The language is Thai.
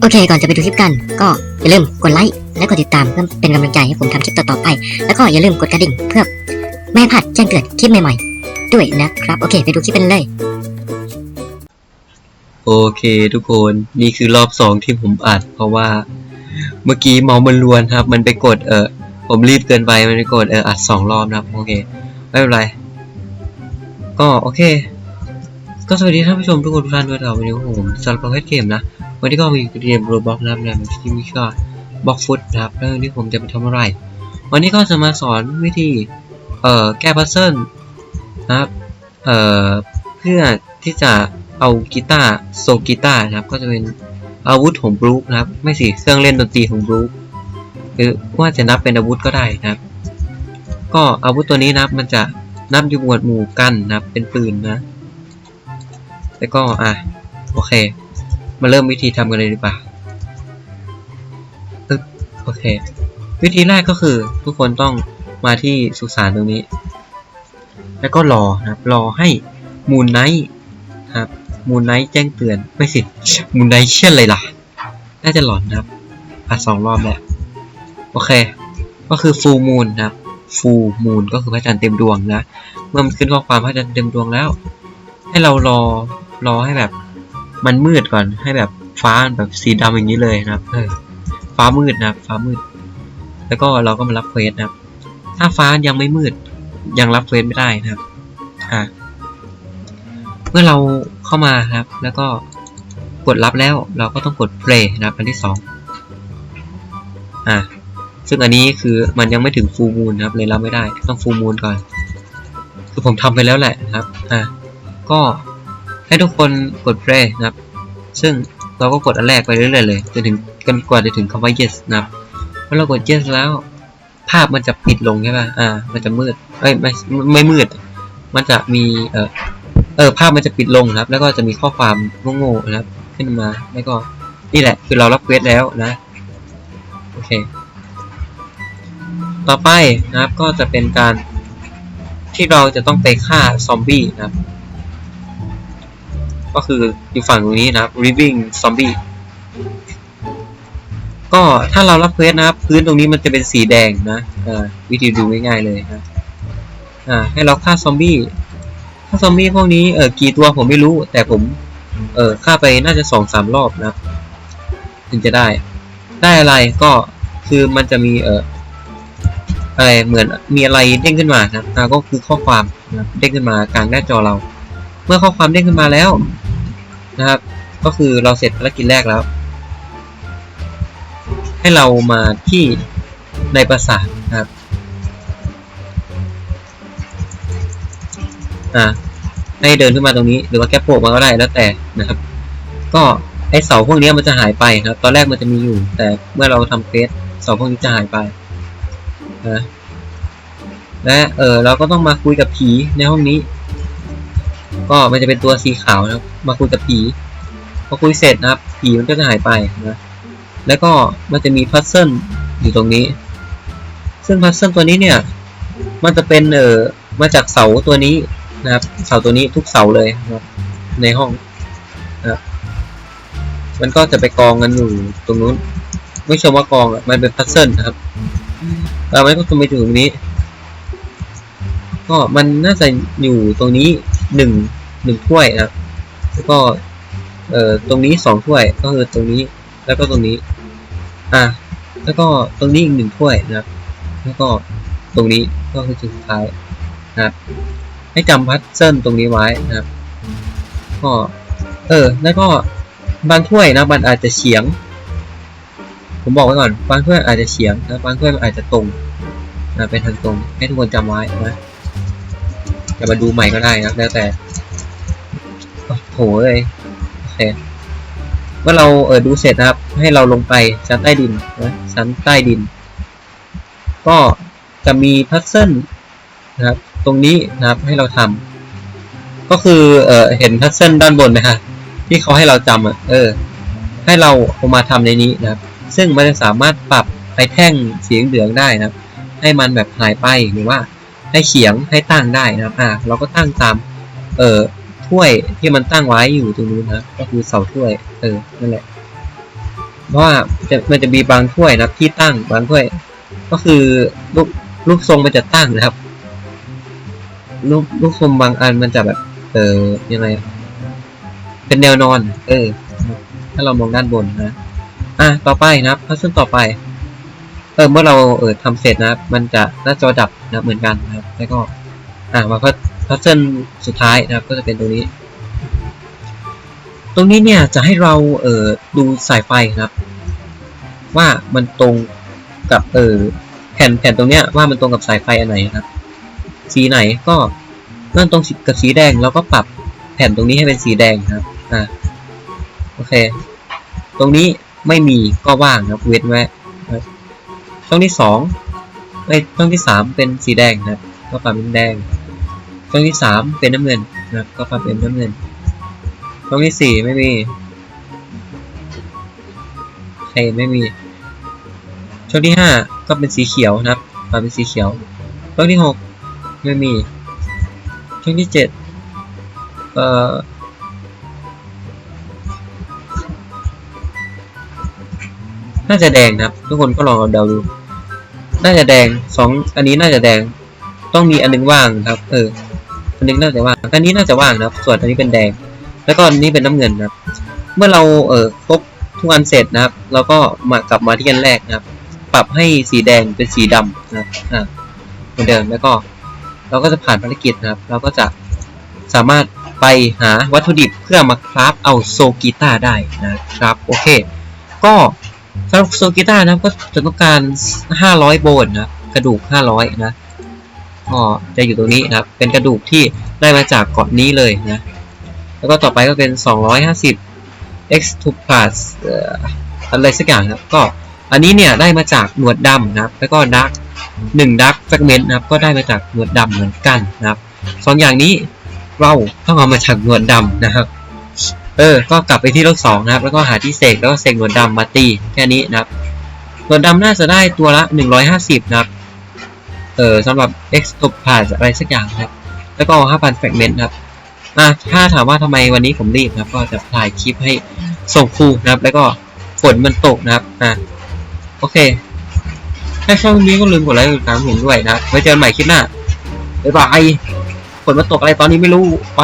โอเค ก่อนจะไปดูคลิปกัน ก็อย่าลืมกดไลค์และกดติดตามเพื่อเป็นกำลังใจให้ผมทำคลิปต่อๆไป แล้วก็อย่าลืมกดกระดิ่งเพื่อไม่พลาดแจ้งเตือนคลิปใหม่ๆ ด้วยนะครับ โอเค ไปดูคลิปกันเลย โอเคทุกคนนี่คือรอบสองที่ผมอัด เพราะว่า เมื่อกี้เมาส์มันลวนครับ มันไปกดเออผมรีบเกินไปมันไปกดเอออัดสองรอบนะครับโอเคไม่เป็นไร ก็โอเค ก็สวัสดีท่านผู้ชมทุกคนทุกท่านด้วยนะครับวันนี้ผมสำหรับประเภทเกมนะ วันนี้ก็มีเกมโรบ็อกนะครับในที่มีชื่อบ็อกฟุตนะครับแล้ววันนี้ผมจะไปทำอะไร วันนี้ก็จะมาสอนวิธีเอ่อแก้พัซเซิลนะครับเอ่อเพื่อที่จะเอากีตาร์โซกีตาร์นะครับ ก็จะเป็นอาวุธของบรูคนะครับ ไม่สิเครื่องเล่นดนตรีของบรูคหรือว่าจะนับเป็นอาวุธก็ได้นะครับ ก็อาวุธตัวนี้นะครับมันจะนับอยู่หมวดหมู่กันนะครับเป็นปืนนะ แล้วก็อะโอเค มาเริ่มวิธีทำกันเลยดีกว่าตึ๊บโอเค วิธีแรกก็คือทุกคนต้องมาที่สุสานตรงนี้ แล้วก็รอนะครับ รอให้มูนไนท์ครับมูนไนท์แจ้งเตือนไม่สิมูนไนท์เชื่อเลยล่ะ น่าจะหลอนนะครับอัดสองรอบแล้วโอเค ก็คือฟูมูนนะครับฟูมูนก็คือพระจันทร์เต็มดวงนะ เมื่อมันขึ้นข้อความพระจันทร์เต็มดวงแล้ว ให้เรารอรอให้แบบ มันมืดก่อนให้แบบฟ้าแบบสีดำอย่างนี้เลยนะครับ เออ ฟ้ามืดนะครับ ฟ้ามืด แล้วก็เราก็มารับเควสนะครับ ถ้าฟ้ายังไม่มืด ยังรับเควสไม่ได้นะครับ อ่าเมื่อเราเข้ามาครับ แล้วก็กดรับแล้วเราก็ต้องกด play นะครับอันที่สองอ่าซึ่งอันนี้คือมันยังไม่ถึง full moon นะครับ เลยรับไม่ได้ ต้อง full moon ก่อน คือผมทำไปแล้วแหละนะครับ อ่าก็ ให้ทุกคนกด play นะครับ ซึ่งเราก็กดอันแรกไปเรื่อยๆเลยจนถึงกันกว่าจะถึงคำว่า yes นะครับเมื่อเรากด yes แล้ว ภาพมันจะปิดลงใช่ป่ะอ่า มันจะมืดเอ้ยไม่ไม่มืด มันจะมีเออเออภาพมันจะปิดลงครับ แล้วก็จะมีข้อความโง่ๆนะครับ ขึ้นมาแล้วก็นี่แหละ คือเรารับเควสแล้วนะโอเค ต่อไปนะครับก็จะเป็นการที่เราจะต้องไปฆ่าซอมบี้นะครับ ก็คืออยู่ฝั่งตรงนี้นะครับ living zombie ก็ถ้าเรารับเควสนะครับ พื้นตรงนี้มันจะเป็นสีแดงนะอ่าวิธีดูง่ายๆเลยนะอ่าให้เราฆ่าซอมบี้ฆ่าซอมบี้พวกนี้เออกี่ตัวผมไม่รู้ แต่ผมเออฆ่าไปน่าจะสองสามรอบนะครับถึงจะได้ ได้อะไรก็คือมันจะมีเอออะไรเหมือนมีอะไรเด้งขึ้นมานะครับอ่าก็คือข้อความนะเด้งขึ้นมากลางหน้าจอเรา เมื่อข้อความเด้งขึ้นมาแล้ว นะครับ ก็คือเราเสร็จภารกิจแรกแล้ว ให้เรามาที่ในปราสาทนะครับ อ่า ให้เดินขึ้นมาตรงนี้ หรือว่าแค่โผล่มาก็ได้แล้วแต่นะครับ ก็ไอเสาพวกนี้มันจะหายไปครับ ตอนแรกมันจะมีอยู่ แต่เมื่อเราทำเฟสเสาพวกนี้จะหายไปนะและเออเราก็ต้องมาคุยกับผีในห้องนี้ ก็มันจะเป็นตัวสีขาวนะครับมาคุยกับผีพอคุยเสร็จนะครับผีมันก็จะหายไปนะแล้วก็มันจะมีพัซเซิลอยู่ตรงนี้ ซึ่งพัซเซิลตัวนี้เนี่ยมันจะเป็นเอ่อมาจากเสาตัวนี้นะครับ เสาตัวนี้ทุกเสาเลยนะในห้องนะมันก็จะไปกองกันอยู่ตรงนู้น ไม่ช่ว่ากองอะมันเป็นพัซเซิลนะครับแล้วมันก็จะไปถึงตรงนี้ ก็มันน่าจะอยู่ตรงนี้ หนึ่งหนึ่งถ้วยนะครับแล้วก็เอ่อตรงนี้สองถ้วยก็คือตรงนี้แล้วก็ตรงนี้ อะแล้วก็ตรงนี้อีกหนึ่งถ้วยนะแล้วก็ตรงนี้ก็คือจุดสุดท้ายนะครับให้จำพัซเซิลตรงนี้ไว้นะครับก็เออ แล้วก็บางถ้วยนะมันอาจจะเฉียง ผมบอกไว้ก่อนบางถ้วยอาจจะเฉียงนะบางถ้วยมันอาจจะตรงนะเป็นทางตรงให้ทุกคนจำไว้นะ จะมาดูใหม่ก็ได้นะแล้วแต่โหเลยโอเคเมื่อเราเออดูเสร็จนะครับ ให้เราลงไปชั้นใต้ดินนะชั้นใต้ดิน ก็จะมีพัซเซิลนะครับ ตรงนี้นะครับให้เราทำก็คือเออเห็นพัซเซิลด้านบนไหมฮะที่เขาให้เราจำอะเออ ให้เราเอามาทำในนี้นะครับ ซึ่งมันจะสามารถปรับไอแท่งสีเหลืองได้นะครับ ให้มันแบบหายไปหรือว่า ให้เขียงให้ตั้งได้นะครับอ่าเราก็ตั้งตามเอ่อถ้วยที่มันตั้งไว้อยู่ตรงนู้นนะก็คือเสาถ้วยเออนั่นแหละเพราะว่าจะมันจะมีบางถ้วยนะที่ตั้งบางถ้วย ก็คือรูปรูปทรงมันจะตั้งนะครับรูปรูปทรงบางอันมันจะแบบ เออยังไงเป็นแนวนอน เออ ถ้าเรามองด้านบนนะ อะต่อไปนะครับพัซเซิลต่อไป เออเมื่อเราเออทำเสร็จนะครับ มันจะหน้าจอดับนะเหมือนกันนะครับ แล้วก็อะมาพัซพัซเซิลสุดท้ายนะครับ ก็จะเป็นตรงนี้ ตรงนี้เนี่ยจะให้เราเออดูสายไฟนะครับ ว่ามันตรงกับเออแผ่นแผ่นตรงเนี้ยว่ามันตรงกับสายไฟอันไหนครับ สีไหนก็เริ่มตรงกับสีแดงเราก็ปรับแผ่นตรงนี้ให้เป็นสีแดงครับอ่าโอเค ตรงนี้ไม่มีก็ว่างครับเว้นไว้ ช่องที่สองไอ้ยช่องที่สามเป็นสีแดงนะครับ ก็ปรับเป็นแดง ช่องที่สามเป็นน้ำเงินนะครับ ก็ปรับเป็นน้ำเงิน ช่องที่สี่ไม่มีโอเคไม่มี ช่องที่ห้าก็เป็นสีเขียวนะครับปรับเป็นสีเขียว ช่องที่หกไม่มี ช่องที่เจ็ดเอ่อ น่าจะแดงนะครับ ทุกคนก็ลองเดาดู น่าจะแดงสองอันนี้น่าจะแดง ต้องมีอันนึงว่างครับ เออ อันนึงน่าจะว่าง อันนี้น่าจะว่างนะครับ ส่วนอันนี้เป็นแดง แล้วก็อันนี้เป็นน้ำเงินนะครับ เมื่อเราเออครบทุกอันเสร็จนะครับ เราก็มากลับมาที่อันแรกนะครับ ปรับให้สีแดงเป็นสีดำนะครับ อ่า เหมือนเดิมแล้วก็ เราก็จะผ่านภารกิจนะครับ เราก็จะสามารถไปหาวัตถุดิบเพื่อมาคราฟเอาโซกีตาได้นะครับ โอเค ก็ สำหรับโซกีตานะก็จะต้องการ 500 โบนนะกระดูก 500 นะก็จะอยู่ตรงนี้นะครับ เป็นกระดูกที่ได้มาจากเกาะนี้เลยนะ แล้วก็ต่อไปก็เป็น 250 x to plus เอ่ออะไรสักอย่างครับ ก็อันนี้เนี่ยได้มาจากหนวดดำนะครับ แล้วก็ดักหนึ่งดักแฟกเมนต์นะครับ ก็ได้มาจากหนวดดำเหมือนกันนะครับสองอย่างนี้เราต้องเอามาจากหนวดดำนะครับ เออ ก็กลับไปที่โลกสองนะครับ แล้วก็หาที่เสก แล้วก็เสกหนวดดำมาตี แค่นี้นะครับ หนวดดำน่าจะได้ตัวละ 150 นะครับ เออสำหรับ x to plus อะไรสักอย่างนะครับ แล้วก็5,000แฟกเมนต์นะครับ อะ ถ้าถามว่าทำไมวันนี้ผมรีบนะครับ ก็จะถ่ายคลิปให้ส่งครูนะครับ แล้วก็ฝนมันตกนะครับ อะ โอเค ถ้าชอบคลิปนี้ก็ลืมกดไลค์กดติดตามผมด้วยนะครับ ไว้เจอกันใหม่คลิปหน้าบ๊ายบายฝนมันตกอะไรตอนนี้ไม่รู้ ไป